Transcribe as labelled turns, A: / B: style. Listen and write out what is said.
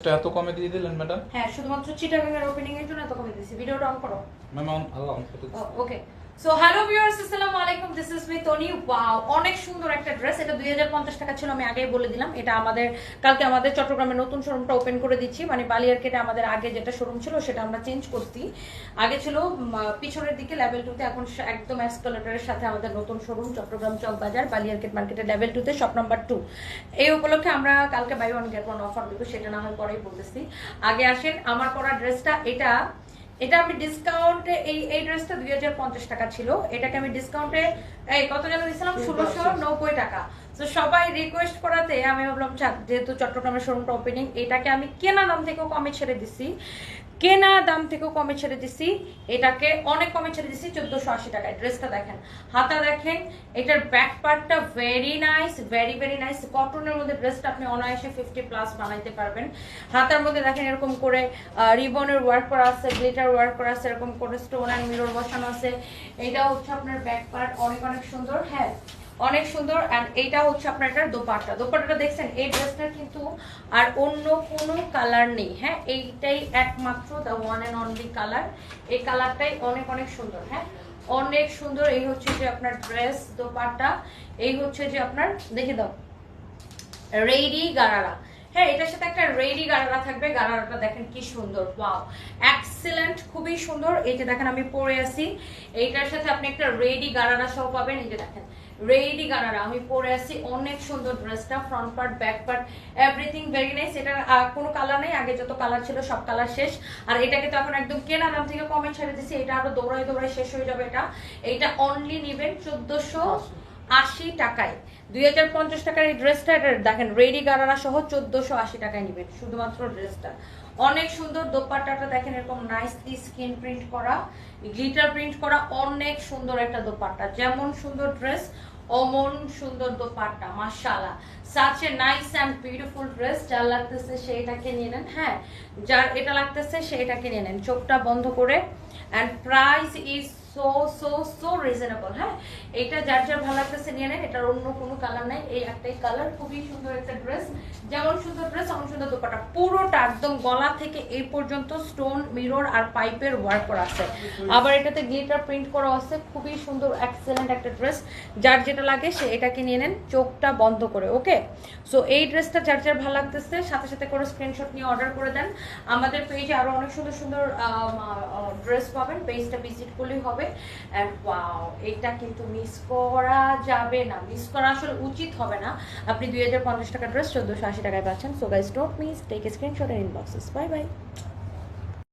A: এত কমে দিয়ে দিলেন ম্যাডাম?
B: হ্যাঁ শুধুমাত্র চিটাগাং এর ওপেনিং এর জন্য এত কমে দিয়েছি। ভিডিওটা অন করো।
A: ম্যাম আল্লাহ অন করতে
B: ওকে সো হ্যালো ভিউয়ার্স আসসালামু আলাইকুম this is me Toni wow অনেক সুন্দর একটা ড্রেস এটা 2050 টাকা ছিল, আমি আগেই বলে দিলাম। এটা আমাদের, কালকে আমাদের চট্টগ্রামে নতুন শোরুমটা ওপেন করে দিচ্ছি। মানে বালিয়ারকেটে আমাদের আগে যেটা শোরুম ছিল, সেটা আমরা চেঞ্জ করছি। আগে ছিল পিছনের দিকে লেভেল টুতে এখন একদম এসকালেটরের সাথে আমাদের নতুন শোরুম চট্টগ্রাম চক বাজার, বালিয়ারকেট মার্কেটের লেভেল টুতে শপ নাম্বার টু এই উপলক্ষে আমরা কালকে buy one get one offer দেবো, সেটা না হয় পরেই বলতেছি। আগে আসেন, আমার পরা ড্রেসটা এটা এটা আমি ডিসকাউন্টে এই এই ড্রেসটা দুই হাজার পঞ্চাশ টাকা ছিল। এটাকে আমি ডিসকাউন্টে এই কত যেন দিয়েছিলাম? ষোলোশো নব্বই টাকা। তো সবাই রিকোয়েস্ট করাতে আমি ভাবলাম যেহেতু চট্টগ্রামের শোরুমটা ওপেনিং এটাকে আমি কেনা দাম থেকেও কমে ছেড়ে দিছি। কেনা দাম থেকেও কমে ছেড়ে দিছি। এটাকে অনেক কমে ছেড়ে দিছি, চোদ্দশো আশি টাকায়। ড্রেসটা দেখেন, হাতা দেখেন, এটার ব্যাক পার্টটা very nice very very nice কটনের মধ্যে ড্রেসটা আপনি অনায়াসে ফিফটি প্লাস বানাইতে পারবেন। হাতার মধ্যে দেখেন এরকম করে রিবনের ওয়ার্ক করা আছে গ্লিটার ওয়ার্ক করা আছে, এরকম করে স্টোন অ্যান্ড মিরর বসানো আছে। এটা হচ্ছে আপনার ব্যাক পার্ট অনেক অনেক সুন্দর। হ্যাঁ অনেক সুন্দর অ্যান্ড এইটা হচ্ছে আপনার এটার দোপাট্টা। দোপাট্টাটা দেখছেন, এই ড্রেসটার কিন্তু আর অন্য কোনো কালার নেই হ্যাঁ? এইটাই একমাত্র the one and only colour এই কালারটাই অনেক অনেক সুন্দর হ্যাঁ? অনেক সুন্দর, এই হচ্ছে যে আপনার ড্রেস দোপাট্টা, এই হচ্ছে যে আপনার, দেখে দাও, রেডি গারারা। হ্যাঁ এটার সাথে একটা রেডি গারারা থাকবে, গারারাটা দেখেন কি সুন্দর ওয়াও এক্সেলেন্ট খুবই সুন্দর। এই যে দেখেন, আমি পরে আছি এইটার সাথে আপনি একটা রেডি গারারা সহ পাবেন, এই যে দেখেন। রেডি গারারা আমি পরে আছি অনেক সুন্দর ড্রেসটা front part back part everything very nice ah, কোনো কালার নেই আগে যত কালার ছিল সব কালার শেষ। আর এটাকে তো এখন একদম কেনা দাম থেকে কমে ছেড়ে দিছি এটা আরও দৌড়াই দৌড়াই শেষ হয়ে যাবে এটা। এইটা অনলি নিবেন চোদ্দশো আশি টাকায়। দুই হাজার পঞ্চাশ টাকার এই ড্রেসটা এটা দেখেন রেডি গারারা সহ চোদ্দশো আশি টাকায় নেবেন শুধুমাত্র ড্রেসটা। অনেক সুন্দর দোপাট্টাটা দেখেন এরকম নাইসলি স্কিন প্রিন্ট করা গ্লিটার প্রিন্ট করা অনেক সুন্দর একটা দোপাট্টা। যেমন সুন্দর ড্রেস অমন সুন্দর দোপাট্টা, মাশাআল্লাহ। Such nice and beautiful dress যার লাগতেছে সেইটাকে নিয়ে নেন হ্যাঁ। যার এটা লাগতেছে সেইটাকে নিয়ে নেন, চোখটা বন্ধ করে। And price is so so so reasonable হ্যাঁ। এটা যার যার ভালো লাগতেছে নিয়ে নেন, এটার অন্য কোনো কালার নাই। এই একটাই কালার খুবই সুন্দর একটা ড্রেস যেমন তেমন সুন্দর দোপাটা। পুরোটা একদম গলা থেকে এই পর্যন্ত স্টোন মিরর আর পাইপের ওয়ার্ক করা আছে। আবার এটাতে গ্লিটার প্রিন্ট করা আছে। খুবই সুন্দর এক্সেলেন্ট একটা ড্রেস যার যেটা লাগে সে এটাকে নিয়ে নেন, চোখটা বন্ধ করে ওকে সো এই ড্রেসটা যার যার ভালো লাগতেছে, সাথে সাথে করে স্ক্রিনশট নিয়ে অর্ডার করে দেন। আমাদের পেজে আরও অনেক সুন্দর সুন্দর ড্রেস পাবেন। পেজটা ভিজিট করলেই হবে। অ্যান্ড এটা কিন্তু মিস করা যাবে না। মিস করা আসলে উচিত হবে না। আপনি দুই হাজার পঞ্চাশ টাকা ড্রেস চোদ্দোশো আশি টাকায় পাচ্ছেন। So guys don't miss. Take a screenshot and inbox us. Bye bye.